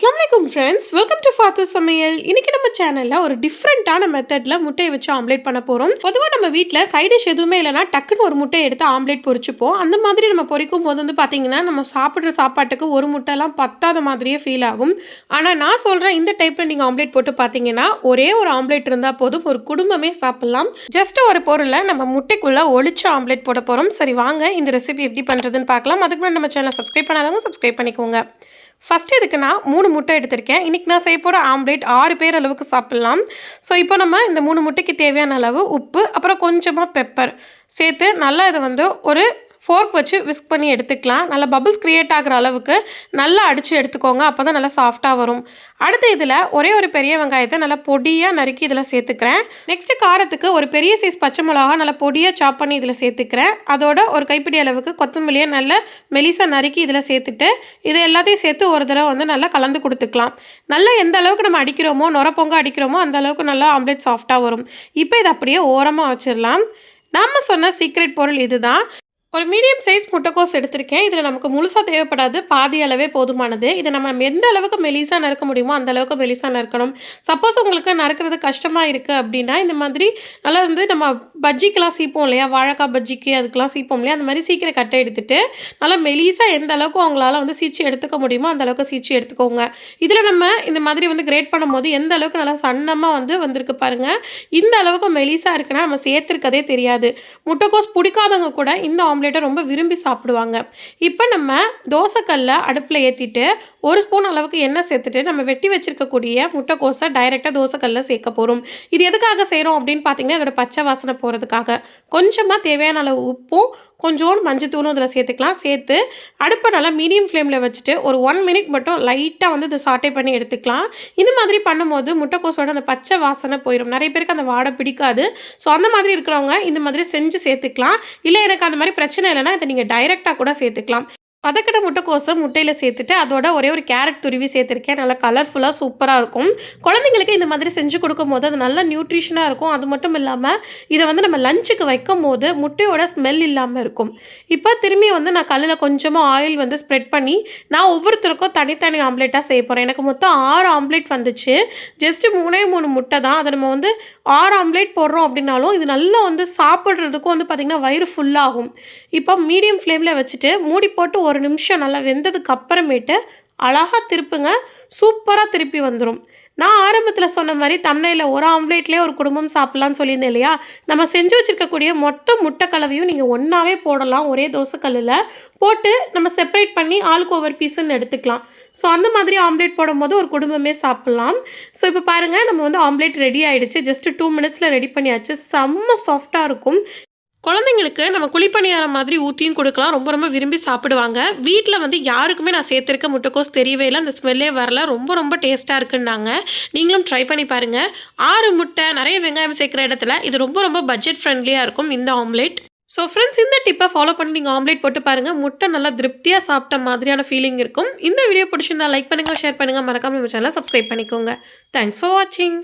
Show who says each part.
Speaker 1: அஸ்லாம் வலைக்கம் friends welcome to ஃபாத்து சமையல் இன்னைக்கு நம்ம சேனலில் ஒரு டிஃப்ரெண்ட்டான மெத்தடில் முட்டையை வச்சு ஆம்லேட் பண்ண போகிறோம் பொதுவாக நம்ம வீட்டில் சைட் டிஷ் எதுவுமே இல்லைனா டக்குன்னு ஒரு முட்டையை எடுத்து ஆம்லேட் பொரிச்சுப்போம். அந்த மாதிரி நம்ம பொரிக்கும் போது வந்து பார்த்தீங்கன்னா நம்ம சாப்பிட்ற சாப்பாட்டுக்கு ஒரு முட்டைலாம் பத்தாத மாதிரியே ஃபீல் ஆகும். ஆனால் நான் சொல்கிறேன் இந்த டைப்பில் நீங்கள் ஆம்லேட் போட்டு பார்த்தீங்கன்னா ஒரே ஒரு ஆம்லேட் இருந்தால் போதும். ஒரு குடும்பமே சாப்பிட்லாம். ஜஸ்ட் ஒரு பொருளை நம்ம முட்டைக்குள்ளே ஒளிச்சு ஆம்லேட் போட போகிறோம் சரி வாங்க இந்த ரெசிபி எப்படி பண்ணுறதுன்னு பார்க்கலாம். அதுக்கு முன்னாடி நம்ம சேனலை சப்ஸ்கிரைப் பண்ணாதவங்க சப்ஸ்கிரைப் பண்ணிக்கோங்க. ஃபஸ்ட்டு இதுக்கு நான் மூணு முட்டை எடுத்திருக்கேன். இன்றைக்கி நான் செய்ய போகிற ஆம்லேட் ஆறு பேர் அளவுக்கு சாப்பிட்லாம். ஸோ இப்போ நம்ம இந்த மூணு முட்டைக்கு தேவையான அளவு உப்பு அப்புறம் கொஞ்சமாக பெப்பர் சேர்த்து நல்லா இதை வந்து ஒரு ஃபோர்க் வச்சு விஸ்க் பண்ணி எடுத்துக்கலாம். நல்லா பபிள்ஸ் க்ரியேட் ஆகிற அளவுக்கு நல்லா அடித்து எடுத்துக்கோங்க. அப்போ தான் நல்லா சாஃப்டாக வரும். அடுத்து இதில் ஒரே ஒரு பெரிய வெங்காயத்தை நல்லா பொடியாக நறுக்கி இதில் சேர்த்துக்கிறேன். நெக்ஸ்ட்டு காரத்துக்கு ஒரு பெரிய சைஸ் பச்சை மிளகா நல்லா பொடியாக சாப் பண்ணி இதில் சேர்த்துக்கிறேன். அதோட ஒரு கைப்பிடி அளவுக்கு கொத்தமல்லியை நல்லா மெலிசாக நறுக்கி இதில் சேர்த்துட்டு இதை எல்லாத்தையும் சேர்த்து ஒரு தடவை வந்து நல்லா கலந்து கொடுத்துக்கலாம். நல்லா எந்த அளவுக்கு நம்ம அடிக்கிறோமோ நுரப்பொங்க அடிக்கிறோமோ அந்த அளவுக்கு நல்லா ஆம்லேட் சாஃப்டாக வரும். இப்போ இதை அப்படியே ஓரமாக வச்சிடலாம். நம்ம சொன்ன சீக்ரெட் பொருள் இதுதான். ஒரு மீடியம் சைஸ் முட்டைக்கோஸ் எடுத்திருக்கேன். இதில் நமக்கு முழுசாக தேவைப்படாது. பாதி அளவே போதுமானது. இதை நம்ம எந்த அளவுக்கு மெலிசாக நறுக்க முடியுமோ அந்த அளவுக்கு மெலிசாக நறுக்கணும். சப்போஸ் உங்களுக்கு நறுக்கிறது கஷ்டமாக இருக்குது அப்படின்னா இந்த மாதிரி நல்லா வந்து நம்ம பஜ்ஜிக்கெலாம் சீப்போம் இல்லையா? வாழைக்காய் பஜ்ஜிக்கு அதுக்கெலாம் சீப்போம் இல்லையா? அந்த மாதிரி சீக்கிரம் கட்டை எடுத்துட்டு நல்லா மெலிசாக எந்த அளவுக்கு அவங்களால வந்து சீச்சு எடுத்துக்க முடியுமோ அந்த அளவுக்கு சீச்சு எடுத்துக்கோங்க. இதில் நம்ம இந்த மாதிரி வந்து கிரேட் பண்ணும்போது எந்த அளவுக்கு நல்லா சன்னமாக வந்து வந்திருக்கு பாருங்கள் இந்த அளவுக்கு மெலிசாக இருக்குன்னா நம்ம சேர்த்துருக்கதே தெரியாது. முட்டைக்கோஸ் பிடிக்காதவங்க கூட இந்த ஆம்லேட்டை ரொம்ப விரும்பி சாப்பிடுவாங்க. இப்போ நம்ம தோசைக்கல்ல அடுப்பில் ஏற்றிட்டு ஒரு ஸ்பூன் அளவுக்கு எண்ணெய் சேர்த்துட்டு நம்ம வெட்டி வச்சிருக்கக்கூடிய முட்டைக்கோஸை டைரெக்டாக தோசைக்கல்ல சேர்க்க போகிறோம் இது எதுக்காக செய்கிறோம் அப்படின்னு பார்த்தீங்கன்னா அதோட பச்சை வாசனை போகிறதுக்காக கொஞ்சமாக தேவையான அளவு உப்பும் கொஞ்சோண்டு மஞ்சத்தூளும் இதில் சேர்த்துக்கலாம். சேர்த்து அடுப்பை நல்லா மீடியம் ஃப்ளேமில் வச்சுட்டு ஒரு ஒன் மினிட் மட்டும் லைட்டாக வந்து இதை சாட்டை பண்ணி எடுத்துக்கலாம். இந்த மாதிரி பண்ணும்போது முட்டைக்கோசோட அந்த பச்சை வாசனை போயிடும் நிறைய பேருக்கு அந்த வாடை பிடிக்காது. ஸோ அந்த மாதிரி இருக்கிறவங்க இந்த மாதிரி செஞ்சு சேர்த்துக்கலாம். இல்லை எனக்கு அந்த மாதிரி பிரச்சனை இல்லைன்னா இதை நீங்கள் டைரெக்டாக கூட சேர்த்துக்கலாம். பதக்கடை முட்டைக்கோசை முட்டையில் சேர்த்துட்டு அதோட ஒரே ஒரு கேரட் துருவி சேர்த்துருக்கேன். நல்லா கலர்ஃபுல்லாக சூப்பராக இருக்கும். குழந்தைங்களுக்கு இந்த மாதிரி செஞ்சு கொடுக்கும்போது அது நல்ல நியூட்ரிஷனாக இருக்கும். அது மட்டும் இல்லாமல் இதை வந்து நம்ம லஞ்சுக்கு வைக்கும் போது முட்டையோட ஸ்மெல் இல்லாமல் இருக்கும். இப்போ திரும்பி வந்து நான் கல்லில் கொஞ்சமாக ஆயில் வந்து ஸ்ப்ரெட் பண்ணி நான் ஒவ்வொருத்தருக்கும் தனித்தனி ஆம்லேட்டாக செய்ய போகிறேன் எனக்கு மொத்தம் ஆறு ஆம்லேட் வந்துச்சு. ஜஸ்ட்டு மூணே மூணு முட்டை தான். அதை நம்ம வந்து ஆறு ஆம்லேட் போடுறோம் அப்படின்னாலும் இது நல்லா வந்து சாப்பிட்றதுக்கும் வந்து பார்த்திங்கன்னா வயிறு ஃபுல்லாகும் இப்போ மீடியம் ஃப்ளேமில் வச்சுட்டு மூடி போட்டு ஒரு நிமிஷம் நல்லா வெந்ததுக்கு அப்புறமேட்டு அழகாக திருப்புங்க. சூப்பராக திருப்பி வந்துடும் நான் ஆரம்பத்தில் சொன்ன மாதிரி தமிழில் ஒரு ஆம்லேட்லேயே ஒரு குடும்பம் சாப்பிட்லான்னு சொல்லியிருந்தேன் இல்லையா? நம்ம செஞ்சு வச்சுருக்கக்கூடிய மொட்டை முட்டை கலவையும் நீங்கள் ஒன்றாவே போடலாம். ஒரே தோசைக்கல்லில் போட்டு நம்ம செப்பரேட் பண்ணி ஆளுக்கு ஒவ்வொரு பீஸுன்னு எடுத்துக்கலாம். ஸோ அந்த மாதிரி ஆம்லேட் போடும்போது ஒரு குடும்பமே சாப்பிட்லாம். ஸோ இப்போ பாருங்கள் நம்ம வந்து ஆம்லேட் ரெடி ஆகிடுச்சு ஜஸ்ட்டு டூ மினிட்ஸில் ரெடி பண்ணியாச்சு. செம்ம சாஃப்டாக இருக்கும். குழந்தைங்களுக்கு நம்ம குழிப்பணியாரம் மாதிரி ஊற்றியும் கொடுக்கலாம். ரொம்ப ரொம்ப விரும்பி சாப்பிடுவாங்க. வீட்டில் வந்து யாருக்குமே நான் சேர்த்துருக்க முட்டைக்கோஸ் தெரியவே இல்லை. அந்த ஸ்மெல்லே வரல. ரொம்ப ரொம்ப டேஸ்ட்டாக இருக்குன்னாங்க. நீங்களும் ட்ரை பண்ணி பாருங்கள் ஆறு முட்டை நிறைய வெங்காயம் சேர்க்குற இடத்துல இது ரொம்ப ரொம்ப பட்ஜெட் ஃப்ரெண்ட்லியாக இருக்கும் இந்த ஆம்லேட் ஸோ ஃப்ரெண்ட்ஸ் இந்த டிப்பை ஃபாலோ பண்ணி நீங்கள் ஆம்லேட் போட்டு பாருங்கள் முட்டை நல்லா திருப்தியாக சாப்பிட்ட மாதிரியான ஃபீலிங் இருக்கும். இந்த வீடியோ பிடிச்சிருந்தா லைக் பண்ணுங்கள் ஷேர் பண்ணுங்கள் மறக்காமல் நம்ம சேனலை சப்ஸ்கிரைப் பண்ணிக்கோங்க. தேங்க்ஸ் ஃபார் வாட்சிங்